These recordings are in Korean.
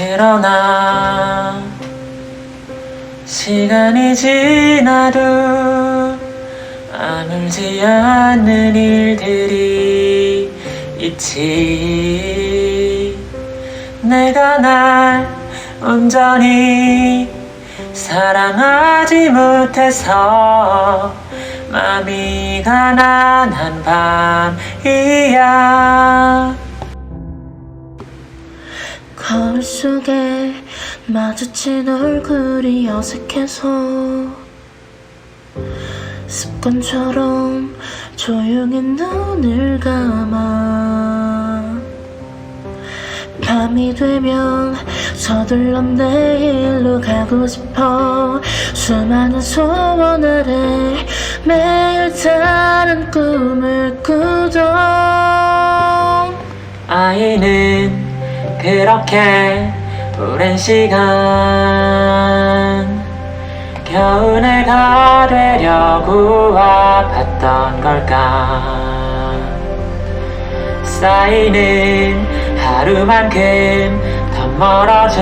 그러나. 시간이 지나도 아물지 않는 일들이 있지. 내가 날 온전히 사랑하지 못해서 마음이 가난한 밤이야 거울 속에 마주친 얼굴이 어색해서 습관처럼 조용히 눈을 감아 밤이 되면 서둘러 내일로 가고 싶어 수많은 소원 아래 매일 다른 꿈을 꾸던 아이는 그렇게 오랜 시간 겨우내가 되려고 아팠던 걸까? 쌓이는 하루만큼 더 멀어져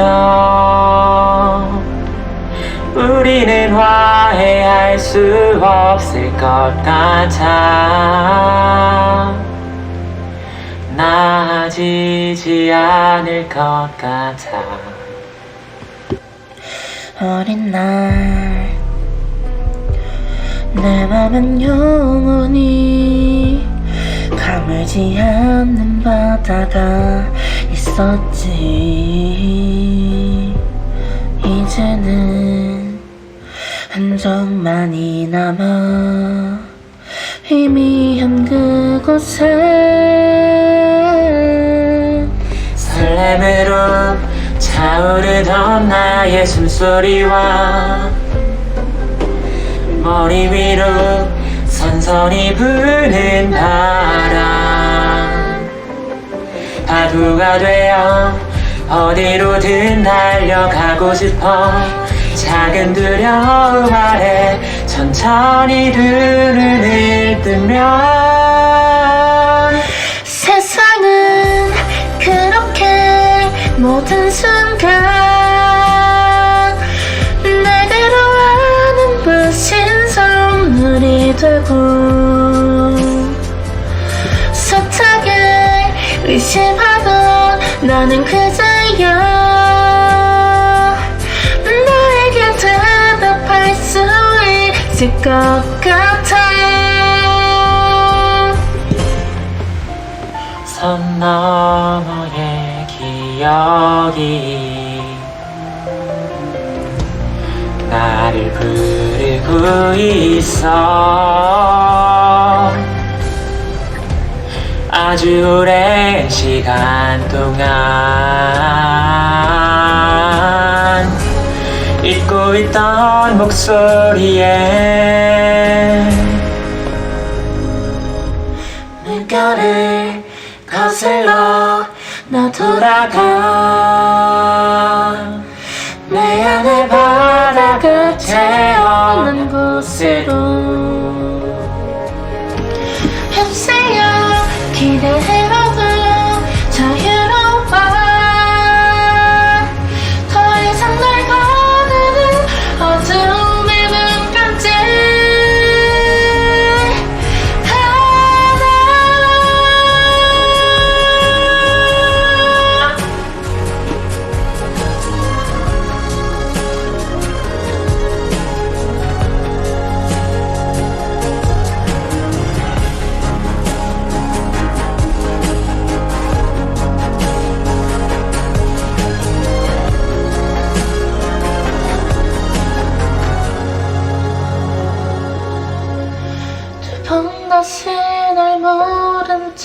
우리는 화해할 수 없을 것 같아 나아지지 않을 것 같아. 어린 날 내 맘은 영원히 가물지 않는 바다가 있었지. 이제는 흔적만이 남아 희미한 그곳에 설렘으로 차오르던 나의 숨소리와 머리 위로 선선히 부는 바람. 파도가 되어 어디로든 달려가고 싶어. 작은 두려움 아래 천천히 두 눈을 뜨면 세상은 그렇게 모든 순간 내게로 하는 부신 선물이 되고 있을 것 같아. 선 너머의 기억이 나를 부르고 있어. 아주 오랜 시간 동안 잊고 있던 목소리에 물결을 거슬러 나 돌아가. 내 안의 바다 끝에 없는 곳으로 휩쓸려 기대해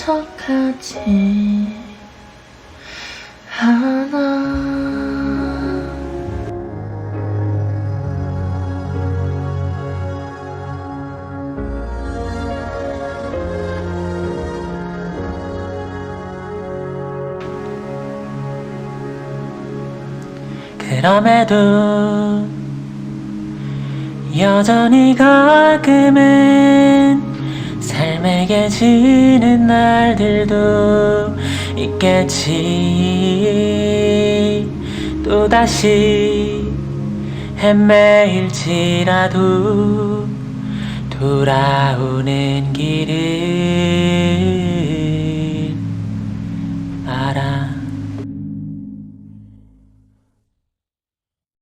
척하지 않아. 그럼에도 여전히 가끔은 삶에게 지는 날들도 있겠지. 또다시 헤매일지라도 돌아오는 길을